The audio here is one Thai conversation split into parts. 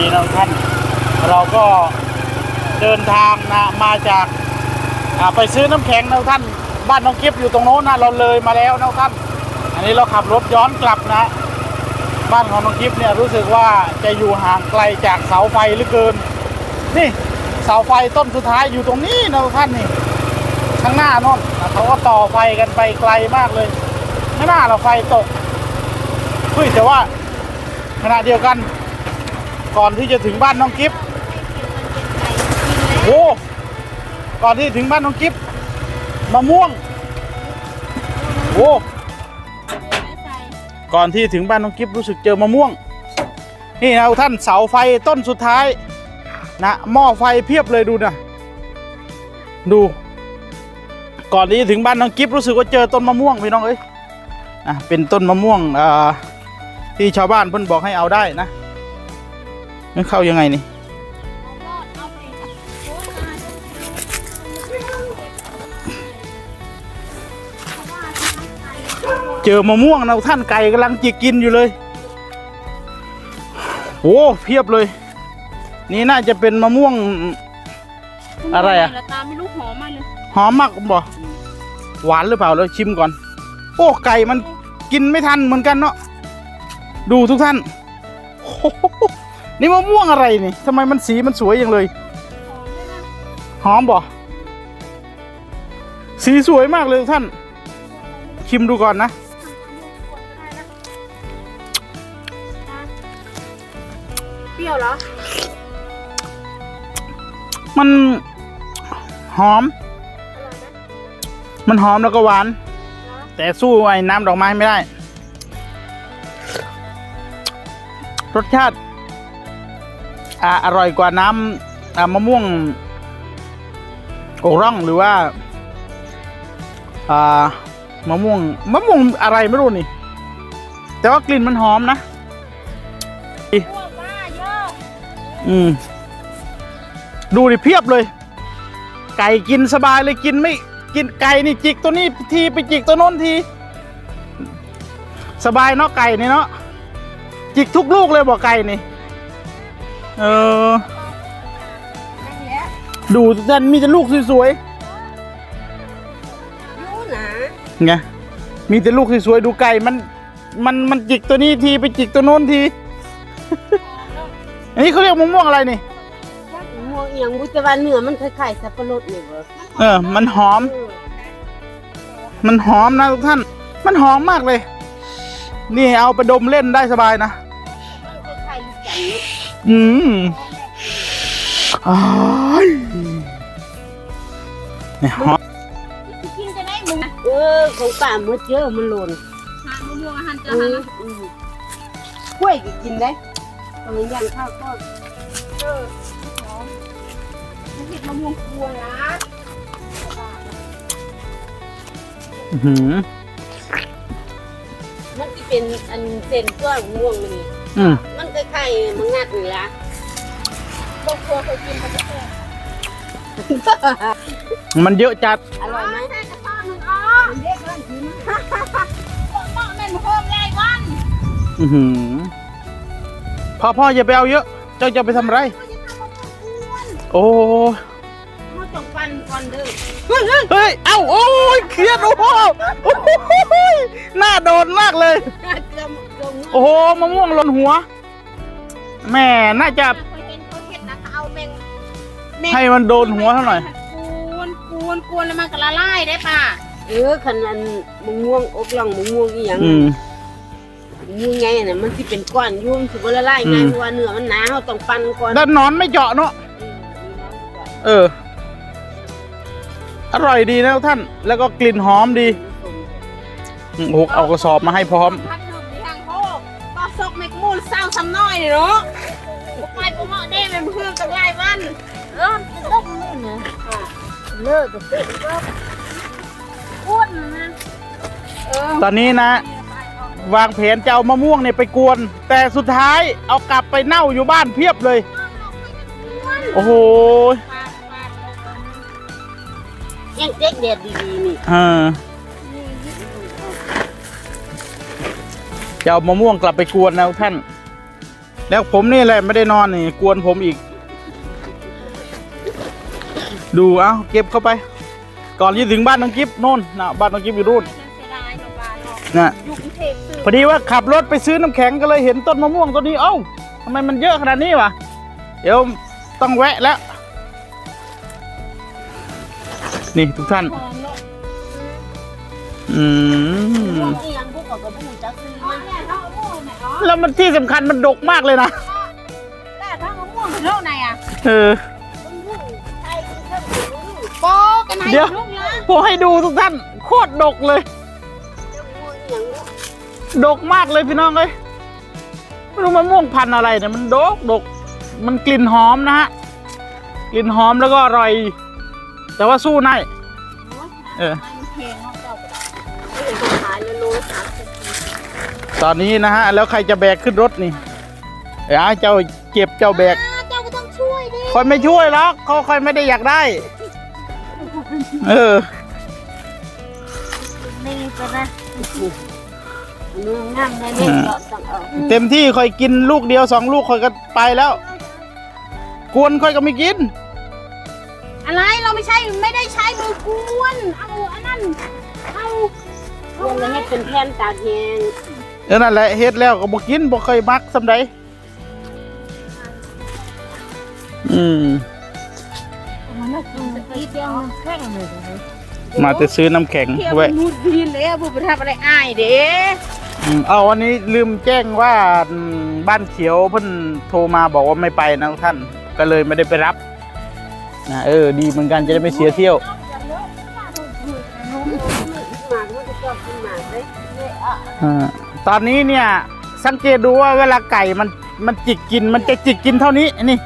ดีนะท่าน เราก็เดินทางนะมาจากาไปซื้อน้ำแข็งนะท่าน บ้านน้องกิฟอยู่ตรงโน้นนะเราเลยมาแล้วนะท่าน อันนี้เราขับรถย้อนกลับนะ บ้านของน้องกิฟเนี่ยรู้สึกว่าจะอยู่ห่างไกลจากเสาไฟเหลือเกิน นี่เสาไฟต้นสุดท้ายอยู่ตรงนี้นะท่านนี่ข้างหน้าน่นเขาก็ต่อไฟกันไปไกลมากเลยไม่น่าเราไฟตกเฮ้ยแต่ว่าขณะเดียวกัน ก่อนที่จะถึงบ้านน้องกิฟโอ้ก่อนที่ถึงบ้านน้องกิฟมะม่วงโอ้ก่อนที่ถึงบ้านน้องกิฟรู้สึกเจอมะม่วง นี่นะท่านเสาไฟต้นสุดท้ายนะหม้อไฟเพียบเลยดูนะดู ก่อนที่จะถึงบ้านน้องกิฟรู้สึกว่าเจอต้นมะม่วงพี่น้องเอ้ยอะเป็นต้นมะม่วงอ่าที่ชาวบ้านเพิ่นบอกให้เอาได้นะ มันเข้ายังไงนี่เจอมะม่วงนะท่านไก่กำลังจิกกินอยู่เลยโอ้เพียบเลย นี่น่าจะเป็นมะม่วง อะไรอะตาไม่รู้หอมมากเลยหอมมากบ่หวานหรือเปล่าเราชิมก่อน โอ้ไก่มันกินไม่ทันเหมือนกันเนาะดูทุกท่านโอ้โห นี่มะม่วงอะไรนี่ทำไมมันสีมันสวยอย่างเลย หอมบ่สีสวยมากเลยทุกท่าน ชิมดูก่อนนะ เปรี้ยวเหรอ มันหอม มันหอมแล้วก็หวาน แต่สู้ไอ้น้ำดอกไม้ไม่ได้ รสชาติ อ่าอร่อยกว่าน้ำอ่ามะม่วงโอร่องหรือว่าอ่ามะม่วงมะม่วงอะไรไม่รู้นี่ แต่ว่ากลิ่นมันหอมนะอะอืมดูดิเพียบเลย ไก่กินสบายเลยกินไม่ กินไก่นี่จิกตัวนี้ทีไปจิกตัวโน้นที สบายเนาะไก่นี่เนาะจิกทุกลูกเลยบอกไก่นี่ เออ นั่นแหละดูท่านมีแต่ลูกสวยยูหนาๆไงมีแต่ลูกสวยๆดูไก่มัน มันมันจิกตัวนี้ทีไปจิกตัวโน้นที อันนี้เขาเรียกมะม่วงอะไรนี่ม่วงเอียงบุตรวันเนื้อมันคล้ายๆสับปะรดนี่เว้ยเออ มันหอมมันหอมนะทุกท่าน มันหอมมากเลย นี่เอาไปดมเล่นได้สบายนะมันคล้ายๆลูกจันทร์ อืมอ้ายเนี่ยหอมกินจะได้มึงเออของป่าเมื่อเจอมันหล่นทานมะม่วงอาหารเอจะหันออืมกล้วยก็กินได้ตอนนี้ย่างข้าวก็เออหอมมันเห็ดมะม่วงกลัวนะอื้อหือมันจะเป็นอันเส้นตัวม่วงนี่อืมมัน คล้ายๆมังงัดนี่ละบางตัวเคยกินมันจะแค่มันเยอะจัด อร่อยไหมใส่กระป๋องหนึ่งอ๋อมันเด็กมันกินเหมาะแม่นโฮมยายวันอือหือพ่อพ่ออย่าไปเอาเยอะ เจ้าจะไปทำอะไรโอ้มันต้องฟันก่อนเด้อเฮ้ยเอ้าโอ้ยเครียดโอ้โหโอ้โหหน้าโดนมากเลย เกลือเกลือโอ้โหมะม่วงหล่นหัว แม่น่าจะเคยเห็นเขาเห็ดนะเขาเอาแมงแมงให้มันโดนหัวเท่าหน่อย กวนกวนกวนแล้วมันก็ละลายได้ป่ะเออขนาดมะม่วงอกหล่องมะม่วงอีหยังอืม มะม่วงไงน่ะมันสิเป็นก้อนอยุ่มนสิบ่ละลายง่ายอืม เพราะว่าเนื้อมันหนาเฮาต้องปั้นก่อนด้านหนอนไม่เจาะเนาะ เออ อร่อยดีนะท่าน แล้วก็กลิ่นหอมดีโอ้โหเอากระสอบมาให้พร้อมพัดหนึ่งที่ทา เนาะไปปุ๊บเหมาะได้เป็นเพื่อนกับยายวันเออจะต้องนี่นะเลิกก็เป็นก็อ้วนนะเออตอนนี้นะ วางแผนจะเอามะม่วงเนี่ยไปกวน แต่สุดท้ายเอากลับไปเน่าอยู่บ้านเพียบเลย โอ้โหยังเจ๊กเด็ดดีๆนี่เออจะเอามะม่วงกลับไปกวนนะท่าน แล้วผมนี่แหละไม่ได้นอนนี่กวนผมอีก ดูเอาเก็บเข้าไป ก่อนที่ถึงบ้านน้องกิฟโน่นนะบ้านน้องกิฟอยู่รุ่นนะพอดีว่าขับรถไปซื้อน้ำแข็งก็เลยเห็นต้นมะม่วงต้นนี้เอ้าทำไมมันเยอะขนาดนี้วะเดี๋ยวต้องแวะแล้ว นี่ทุกท่านหอม แล้วมันที่สำคัญมันดกมากเลยนะแหละถ้าม่วงเป็นโรคไหนอะเออโปกันไหนเดี๋ยว ลูกนะผมให้ดูทุกท่าน โคตรดกเลยดกมากเลยพี่น้องเลยไม่รู้มะม่วงพันธุ์อะไรเนี่ยมันดกดก มันกลิ่นหอมนะฮะ กลิ่นหอมแล้วก็อร่อย แต่ว่าสู้ในเออ มันแพงเนาะเจ้าไม่เห็นเขาขายเลยโลละสามสิบ ตอนนี้นะฮะ แล้วใครจะแบกขึ้นรถนี่เดี๋ยวเจ้าเจ็บเจ้าแบกอ่าเจ้าก็ต้องช่วยดิคอยไม่ช่วยหรอกเขาคอยไม่ได้อยากได้ เออนี่ก็นะมึงนั่งในนี่ก็ต้องเอาเต็มที่คอยกินลูกเดียวสองลูกคอยก็ไปแล้ว กวนคอยก็ไม่กิน อะไรเราไม่ใช่ไม่ได้ใช้มือกวน เอาอันนั้นเอา เอาวงเลนี้ยเป็นแผ่นตากแห้งเออนั่นแหละเฮ็ดแล้วก็บ่กินบ่เคยมักสำใดอืมมันน่ากินสักทีเดียวมันแข็งเลยมาแต่ซื้อน้ำแข็งเที่ยวไว้มันนูดดีแล้วบุบทำอะไรอ้ายเด้อืมเอาวันนี้ลืมแจ้งว่าอืมบ้านเขียวเพิ่นโทรมาบอกว่าไม่ไปนะท่าน ก็เลยไม่ได้ไปรับนะเออ ดีเหมือนกันจะได้ไม่เสียเที่ยว ตอนนี้เนี่ยสังเกตดูว่าเวลาไก่มันมันจิกกินมันจะจิกกินเท่านี้อันนี้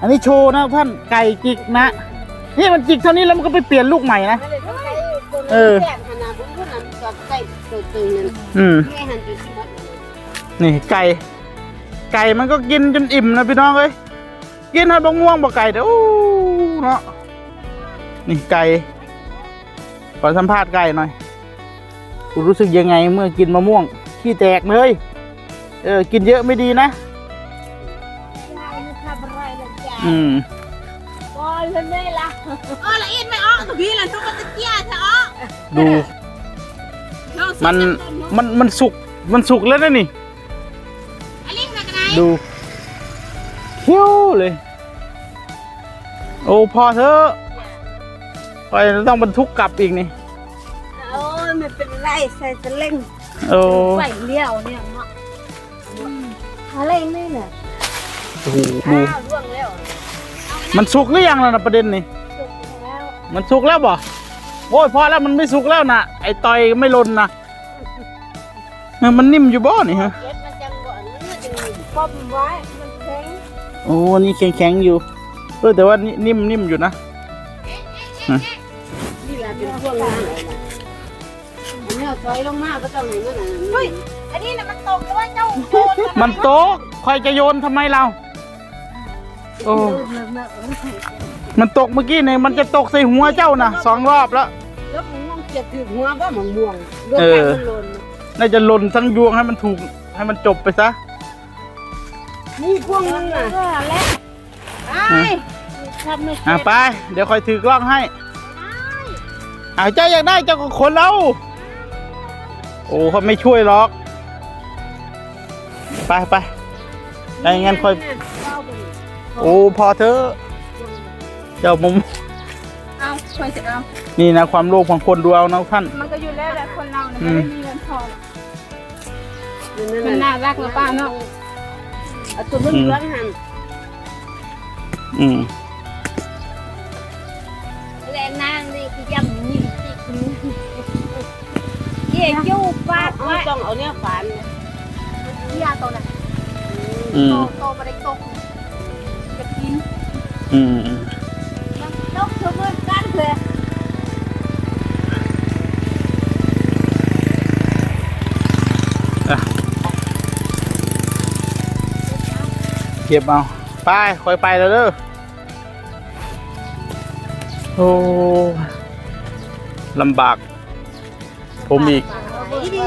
อันนี้โชว์นะท่านไก่จิกนะ นี่มันจิกเท่านี้แล้วมันก็ไปเปลี่ยนลูกใหม่นะไม่ได้ต้องใช้คนเออแก่ขนาดผมก็นั้นกับไก่ตัวตึงนั่นอืมแม่หันไปที่วัดนั่นนี่ไก่ ไก่มันก็กินจนอิ่มนะพี่น้องเอ้ยกินให้บะม่วงบ่ไก่เด้ออู้เนาะนี่ไก่ขอสัมภาษณ์ไก่หน่อย คุณรู้สึกยังไงเมื่อกินมะม่วงขี้แตกเลย เออ กินเยอะไม่ดีนะทำอะไรล่ะจ๊ะอืมบอยเพิ่นได้ละเออละเอียดไม่ออกกับพี่ล่ะทุกคนตะเกียเถอะดู มัน มัน มันสุก มันสุกแล้วนะนี่อันนี้มากันไหนดูเขี้ยวเลย โอ้พอเถอะไปต้องบรรทุกกลับอีกนี่โอ้ยมัน เป็นไรใส่สเล่งโอ้ไหวเลี้ยวเนี่ยเนาะอะไรนี่เนี่ยโอ้โหดูข้าวร่วงแล้วมันสุกหรือยังล่ะนะประเด็นนี่สุกแล้วมันสุกแล้วบ่โอ้ยพอแล้วมันไม่สุกแล้วนะไอ้ตอยไม่ลนนะเออมันนิ่มอยู่บ่นี่ฮะเก็บมันจังบ่อนมันจังมีป้อมไว้มันแข็งโอ้นี่แข็งแข็งๆอยู่เออแต่ว่านี่นิ่มนิ่มอยู่นะนี่แหละเป็นพวกนั้น เลยนะอันนี้ถอยลงมาก็ต้องอย่างนั้นน่ะเฮ้ยอันนี้น่ะมันตกแล้วว่าเจ้าโดนมันโตกคอยจะโยนทำไมเรา โอ้ มันตกเมื่อกี้เนี่ยมันจะตกใส่หัวเจ้านะสองรอบแล้ว แล้วมึงมองเก็บถือหัวก็มองม่วงโดนเอไปอมันหล่นน่าจะหล่นทั้งยวงให้มันถูกให้มันจบไปซะ นี่พวกนึงน่ะก็แล้วไอ้ทำไม่อะเสร็จไป เดี๋ยวคอยถือกล้องให้อ่าเจ้าอยากได้เจ้าก็ขนเรา โอ้เขาไม่ช่วยหรอก ไปไปถ้าอย่างงั้นค่อย โอ้พอเถอะเจ้ามุมเอาช่วยเสร็จเอานี่นะความโลภของคนดูเอานะท่าน มันก็อยู่แล้วแหละคนเราเนี่ยอืไม่มได้มีเงินทองมัมันนน่ารักนะป้าเนาะเอาตัวมันเหลืองหันอืม แรงนางนี่คือยำนี่สิ เย่ยูปากเอาไว้ต้องเอาเนี่ยฝานยาตัวนั้นอืโตมโตมาได้ตกจะกินอืมอืมตกทุกคนกันเลยเก็บเอาไปคอยไปแล้วเด้อโอ้ลำบาก ผมอีกไอ้ดี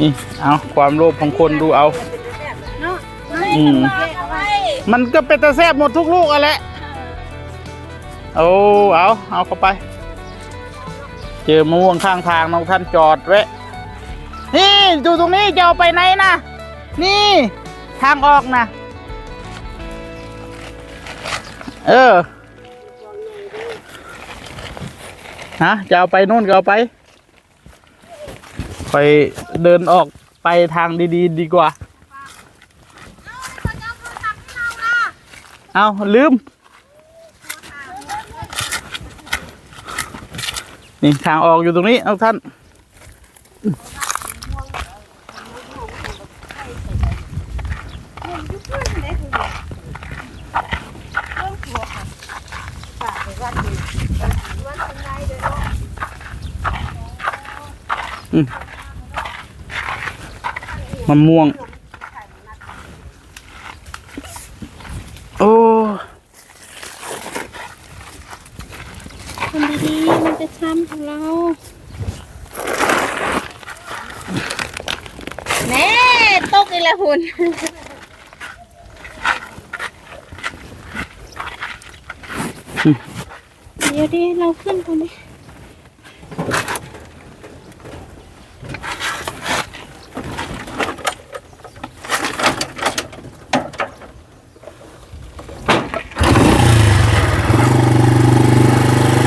นี่เอาความโลภของคนดูเอาเป็นแบบนั้นอืมมันก็เป็นตะแซบหมดทุกลูกอะแหละโอ้เอาเอาเข้าไป เจอมะม่วงข้างทางน้องท่านจอดแวะนี่ดูตรงนี้จะเอาไปไหนนะนี่ ทางออกนะเออ ฮะจะเอาไปนู่นก็เอาไป ไปเดินออกไปทางดีๆดีกว่า เอาลืม นี่ทางออกอยู่ตรงนี้เอาท่าน มะม่วง โอ้คนดีๆมันจะช้ำของเราแน่ตกอีกแล้วคุณเดี๋ยวดิเราขึ้นก่อนดิ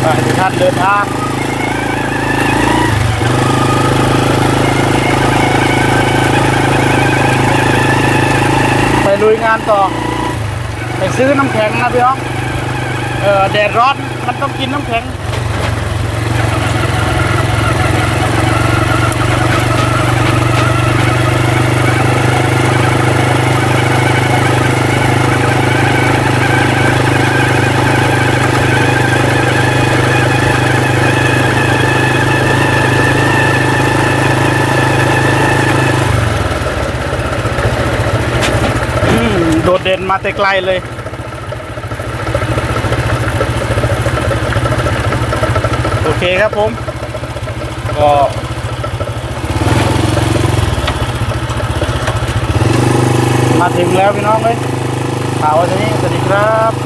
ไปทุก ท่านเดินทางไปลุยงานต่อ ไปซื้อน้ำแข็งนะพี่น้อง เออแดดร้อนมันต้องกินน้ำแข็ง อืมโดดเด่น มาแต่ไกลเลย โอเคครับผม ก็มาถึงแล้วพี่น้องเลยข่าววันนี้สวัสดีครับ